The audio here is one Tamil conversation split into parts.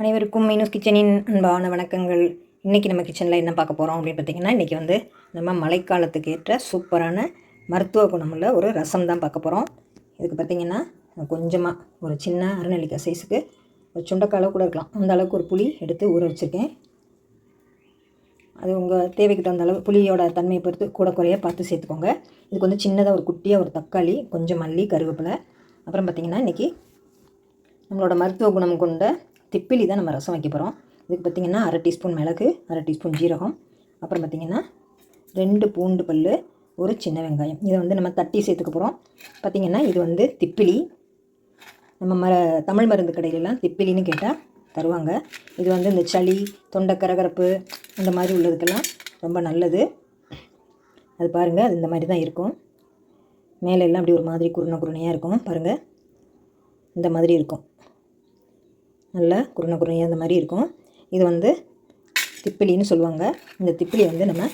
அனைவருக்கும் மீனூஸ் கிச்சனின் அன்பான வணக்கங்கள். இன்றைக்கி நம்ம கிச்சனில் என்ன பார்க்க போகிறோம் அப்படின்னு பார்த்தீங்கன்னா இன்றைக்கி வந்து நம்ம மழைக்காலத்துக்கு ஏற்ற சூப்பரான மருத்துவ குணமுள்ள ஒரு ரசம் தான் பார்க்க போகிறோம் இதுக்கு பார்த்திங்கன்னா கொஞ்சமாக ஒரு சின்ன அரைநெல்லிக்காய் சைஸுக்கு ஒரு சுண்டக்காய் கூட இருக்கலாம். அந்த அளவுக்கு ஒரு புளி எடுத்து ஊற வச்சுருக்கேன். அது உங்கள் தேவைக்கு தகுந்த அளவு புளியோட தன்மையை பொறுத்து கூட குறைய பார்த்து சேர்த்துக்கோங்க. இதுக்கு வந்து சின்னதாக ஒரு குட்டியாக ஒரு தக்காளி கொஞ்சம் மல்லி கருவேப்பிலை. அப்புறம் பார்த்திங்கன்னா இன்றைக்கி நம்மளோட மருத்துவ குணம் கொண்ட திப்பிலி தான் நம்ம ரசம் வைக்க போகிறோம் இதுக்கு பார்த்திங்கன்னா அரை டீஸ்பூன் மிளகு அரை டீஸ்பூன் ஜீரகம் அப்புறம் பார்த்திங்கன்னா ரெண்டு பூண்டு பல் ஒரு சின்ன வெங்காயம். இதை வந்து நம்ம தட்டி சேர்த்துக்க போகிறோம் பார்த்திங்கன்னா இது வந்து திப்பிலி. நம்ம ம தமிழ் மருந்து கடையிலலாம் திப்பிலின்னு கேட்டால் தருவாங்க. இது வந்து இந்த சளி தொண்டை கரகரப்பு இந்த மாதிரி உள்ளதுக்கெல்லாம் ரொம்ப நல்லது. அது பாருங்கள் அது இந்த மாதிரி தான் இருக்கும். மேலே எல்லாம் அப்படி ஒரு மாதிரி குருணை குருணையாக இருக்கும். பாருங்கள் இந்த மாதிரி இருக்கும். நல்லா குருணை குருணையாக அந்த மாதிரி இருக்கும். இது வந்து திப்பிலின்னு சொல்லுவாங்க. இந்த திப்பிலி வந்து நம்ம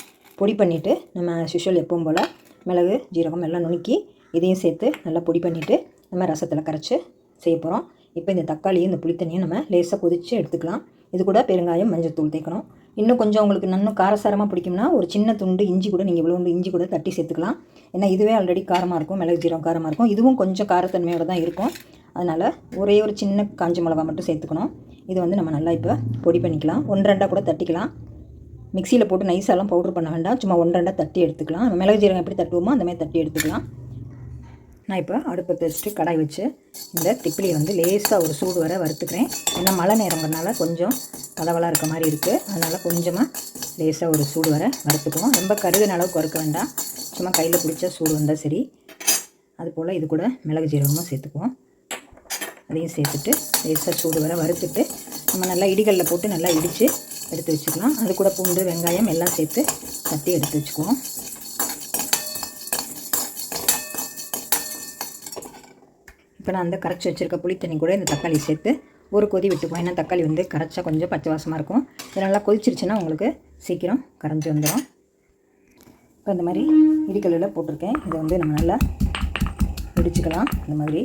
பொடி பண்ணிவிட்டு நம்ம சுஷல் எப்பவும் போல் மிளகு ஜீரகம் எல்லாம் நுணுக்கி இதையும் சேர்த்து நல்லா பொடி பண்ணிவிட்டு நம்ம ரசத்தில் கரைச்சி செய்ய போகிறோம் இப்போ இந்த தக்காளியும் இந்த புளித்தண்ணியும் நம்ம லேசாக கொதித்து எடுத்துக்கலாம். இது கூட பெருங்காயம் மஞ்சள் தூள் தேய்க்கணும். இன்னும் கொஞ்சம் உங்களுக்கு இன்னும் காரசாரமாக பிடிக்கும்னா ஒரு சின்ன துண்டு இஞ்சி கூட நீங்கள் இவ்வளோ இஞ்சி கூட தட்டி சேர்த்துக்கலாம். ஏன்னா இதுவே ஆல்ரெடி காரமாக இருக்கும் மிளகு ஜீரகம் காரமாக இருக்கும். இதுவும் கொஞ்சம் காரத்தன்மையோடு தான் இருக்கும். அதனால் ஒரே ஒரு சின்ன காஞ்ச மிளகா மட்டும் சேர்த்துக்கணும். இது வந்து நம்ம நல்லா இப்போ பொடி பண்ணிக்கலாம். ஒன்று ரெண்டாக கூட தட்டிக்கலாம். மிக்சியில் போட்டு நைஸாலாம் பவுட்ரு பண்ண வேண்டாம். சும்மா ஒன்று ரெண்டாக தட்டி எடுத்துக்கலாம். மிளகு ஜீரகம் எப்படி தட்டுவோமோ அந்தமாதிரி தட்டி எடுத்துக்கலாம். நான் இப்போ அடுப்பத்தை வச்சுட்டு கடாய் வச்சு இந்த திப்பிலியை வந்து லேசாக ஒரு சூடு வர வறுத்துக்கிறேன். ஏன்னா மழை நேரங்கிறதுனால கொஞ்சம் கதவலாக இருக்க மாதிரி இருக்குது அதனால் கொஞ்சமாக லேசாக ஒரு சூடு வர வறுத்துக்குவோம். ரொம்ப கருதின அளவுக்கு வறுக்க வேண்டாம். சும்மா கையில் பிடிச்சா சூடு வந்தால் சரி. அதுபோல் இது கூட மிளகு ஜீரகமும் சேர்த்துக்குவோம். அதையும் சேர்த்துட்டு லேசாக சூடு வர வறுத்துட்டு நம்ம நல்லா இடிகளில் போட்டு நல்லா இடித்து எடுத்து வச்சுக்கலாம். அது கூட பூண்டு வெங்காயம் எல்லாம் சேர்த்து தட்டி எடுத்து வச்சுக்குவோம். இப்போ நான் அந்த கரைச்சி வச்சுருக்க புளித்தண்ணி கூட இந்த தக்காளி சேர்த்து ஒரு கொதி விட்டுக்குவோம். ஏன்னா தக்காளி வந்து கரைச்சா கொஞ்சம் பச்சை வாசமாக இருக்கும். இது நல்லா கொதிச்சிருச்சுன்னா உங்களுக்கு சீக்கிரம் கரைஞ்சி வந்துடும். இப்போ இந்த மாதிரி இடிக்கல்லில் போட்டிருக்கேன். இதை வந்து நம்ம நல்லா முடிச்சுக்கலாம் இந்த மாதிரி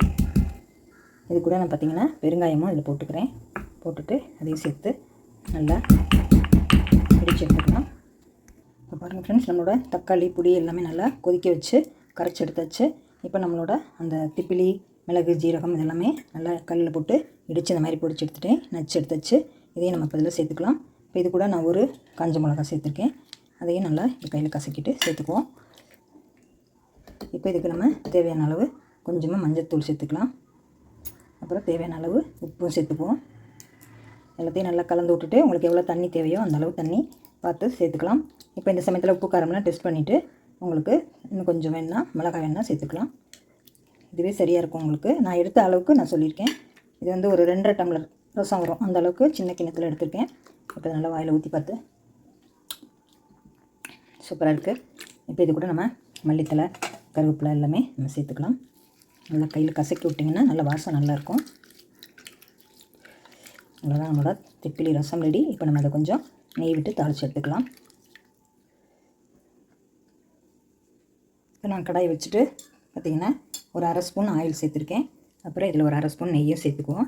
இது கூட நான் பார்த்திங்கன்னா பெருங்காயமும் இதில் போட்டுக்கிறேன். போட்டுட்டு அதையும் சேர்த்து நல்லா பிடிச்சி எடுத்துக்கலாம். இப்போ பாருங்கள் ஃப்ரெண்ட்ஸ் நம்மளோட தக்காளி புளி எல்லாமே நல்லா கொதிக்க வச்சு கரைச்சி எடுத்தாச்சு. இப்போ நம்மளோட அந்த திப்பிலி மிளகு ஜீரகம் இதெல்லாமே நல்லா கல்லில் போட்டு இடித்து இந்த மாதிரி பொடிச்சு எடுத்துகிட்டேன் நச்சு எடுத்தாச்சு. இதையும் நம்ம இப்போ இதில் சேர்த்துக்கலாம். இப்போ இது கூட நான் ஒரு காஞ்ச மிளகா சேர்த்துருக்கேன். அதையும் நல்லா இந்த கையில் கசக்கிட்டு சேர்த்துக்குவோம். இப்போ இதுக்கு நம்ம தேவையான அளவு கொஞ்சமாக மஞ்சள் சேர்த்துக்கலாம். அப்புறம் தேவையான அளவு உப்பும் சேர்த்துக்குவோம். எல்லாத்தையும் நல்லா கலந்து விட்டுட்டு உங்களுக்கு எவ்வளோ தண்ணி தேவையோ அந்த அளவு தண்ணி பார்த்து சேர்த்துக்கலாம். இப்போ இந்த சமயத்தில் உப்பு காரம்லாம் டெஸ்ட் பண்ணிவிட்டு உங்களுக்கு இன்னும் கொஞ்சம் வேணால் மிளகாய் வேணால் சேர்த்துக்கலாம். இதுவே சரியாக இருக்கும் உங்களுக்கு. நான் எடுத்த அளவுக்கு நான் சொல்லியிருக்கேன். இது வந்து ஒரு ரெண்டரை டம்ளர் ரசம் வரும். அந்த அளவுக்கு சின்ன கிணத்துல எடுத்திருக்கேன். இப்போ நல்லா வாயில் ஊற்றி பார்த்து. சூப்பராக இருக்குது இப்போ இது கூட நம்ம மல்லித்தலை கருவேப்பிலை எல்லாமே நம்ம சேர்த்துக்கலாம். நல்லா கையில் கசக்கி விட்டிங்கன்னா நல்ல வாசம் நல்லாயிருக்கும். அவ்வளோதான் நம்மளோட திப்பிலி ரசம் ரெடி. இப்போ நம்ம அதை கொஞ்சம் நெய் விட்டு தாளித்து எடுத்துக்கலாம். இப்போ நான் கடாய் வச்சுட்டு பார்த்திங்கன்னா ஒரு அரை ஸ்பூன் ஆயில் சேர்த்துருக்கேன். அப்புறம் இதில் ஒரு அரை ஸ்பூன் நெய்யும் சேர்த்துக்குவோம்.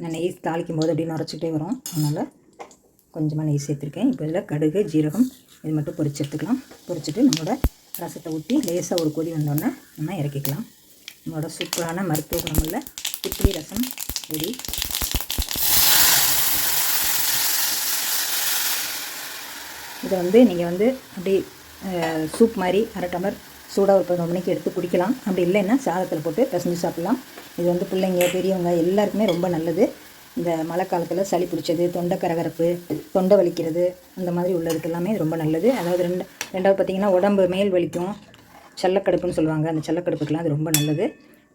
நான் நெய் தாளிக்கும் போது அப்படி நுரைச்சிட்டே வரும். அதனால் கொஞ்சமாக நெய் சேர்த்துருக்கேன். இப்போ இதில் கடுகு ஜீரகம் இது மட்டும் பொரிச்சு எடுத்துக்கலாம். பொரிச்சிட்டு நம்மளோட ரசத்தை ஊற்றி லேசாக ஒரு கொதி வந்தோடனே நம்ம இறக்கிக்கலாம். நம்மளோட சூப்பரான மருத்துவ குணமுள்ள இட்லி ரசம் ரெடி. இதை வந்து நீங்கள் வந்து அப்படி சூப் மாதிரி அரை டம்ளர் சூடாக ஒரு பதினொரு மணிக்கு எடுத்து குடிக்கலாம். அப்படி இல்லைன்னா சாதத்தில் போட்டு பிசைஞ்சு சாப்பிட்லாம். இது வந்து பிள்ளைங்க பெரியவங்க எல்லாருக்குமே ரொம்ப நல்லது. இந்த மழை காலத்தில் சளி பிடிச்சது தொண்டை கரகரப்பு தொண்டை வலிக்கிறது அந்த மாதிரி உள்ளதுக்கு எல்லாமே ரொம்ப நல்லது. அதாவது ரெண்டு ரெண்டாவது பார்த்திங்கன்னா உடம்பு மேல் வலிக்கும். சல்லக்கடுப்புன்னு சொல்லுவாங்க. அந்த சல்லக்கடுப்புக்கெலாம் அது ரொம்ப நல்லது.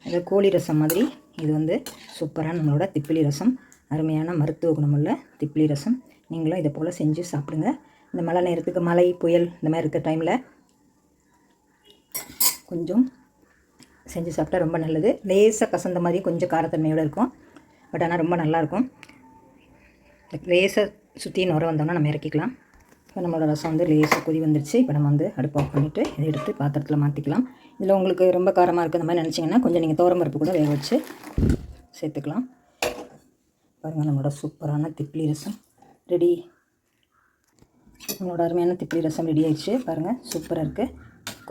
அந்த கோழி ரசம் மாதிரி இது வந்து சூப்பரான நம்மளோட திப்பிலி ரசம். அருமையான மருத்துவ குணமுள்ள திப்பிலி ரசம். நீங்களும் இதை போல் செஞ்சு சாப்பிடுங்க. இந்த மழை நேரத்துக்கு மழை புயல் இந்த மாதிரி இருக்க டைமில் கொஞ்சம் செஞ்சு சாப்பிட்டா ரொம்ப நல்லது. லேசாக கசந்த மாதிரி கொஞ்சம் காரத்தன்மையோடு இருக்கும். பட் ஆனால் ரொம்ப நல்லாயிருக்கும் லேசாக சுற்றி நுர வந்தோம்னா நம்ம இறக்கிக்கலாம். இப்போ நம்மளோட ரசம் வந்து லேசாக கொதி வந்துருச்சு. இப்போ நம்ம வந்து அடுப்பு ஆஃப் பண்ணிவிட்டு இதை எடுத்து பாத்திரத்தில் மாற்றிக்கலாம் இதில் உங்களுக்கு ரொம்ப காரமாக இருக்குது அந்த மாதிரி நினச்சிங்கன்னா கொஞ்சம் நீங்கள் பருப்பு கூட வேக வச்சு சேர்த்துக்கலாம். பாருங்கள் நம்மளோட சூப்பரான திப்ளி ரசம் ரெடி. நம்மளோட அருமையான திப்ளி ரசம் ரெடி ஆயிடுச்சு. பாருங்கள் சூப்பராக இருக்குது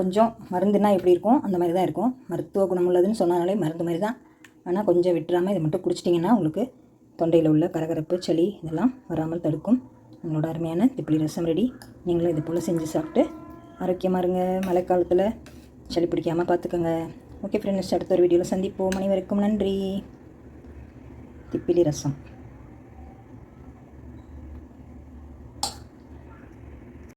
கொஞ்சம் மருந்துனா எப்படி இருக்கும்? அந்த மாதிரி தான் இருக்கும். மருத்துவ குணம் உள்ளதுன்னு சொன்னாலே மருந்து மாதிரி தான். ஆனால் கொஞ்சம் விட்டுறாமல் இதை மட்டும் குடிச்சிட்டிங்கன்னா உங்களுக்கு தொண்டையில் உள்ள கரகரப்பு சளி இதெல்லாம் வராமல் தடுக்கும். நம்மளோட அருமையான திப்பிலி ரசம் ரெடி நீங்களும் இது போல் செஞ்சு சாப்பிட்டு ஆரோக்கியமாக இருங்க. மழைக்காலத்தில் சளி பிடிக்காமல் பார்த்துக்கோங்க ஓகே ஃப்ரெண்ட்ஸ் அடுத்த ஒரு வீடியோவில் சந்திப்போம். அனைவருக்கும் நன்றி. திப்பிலி ரசம்.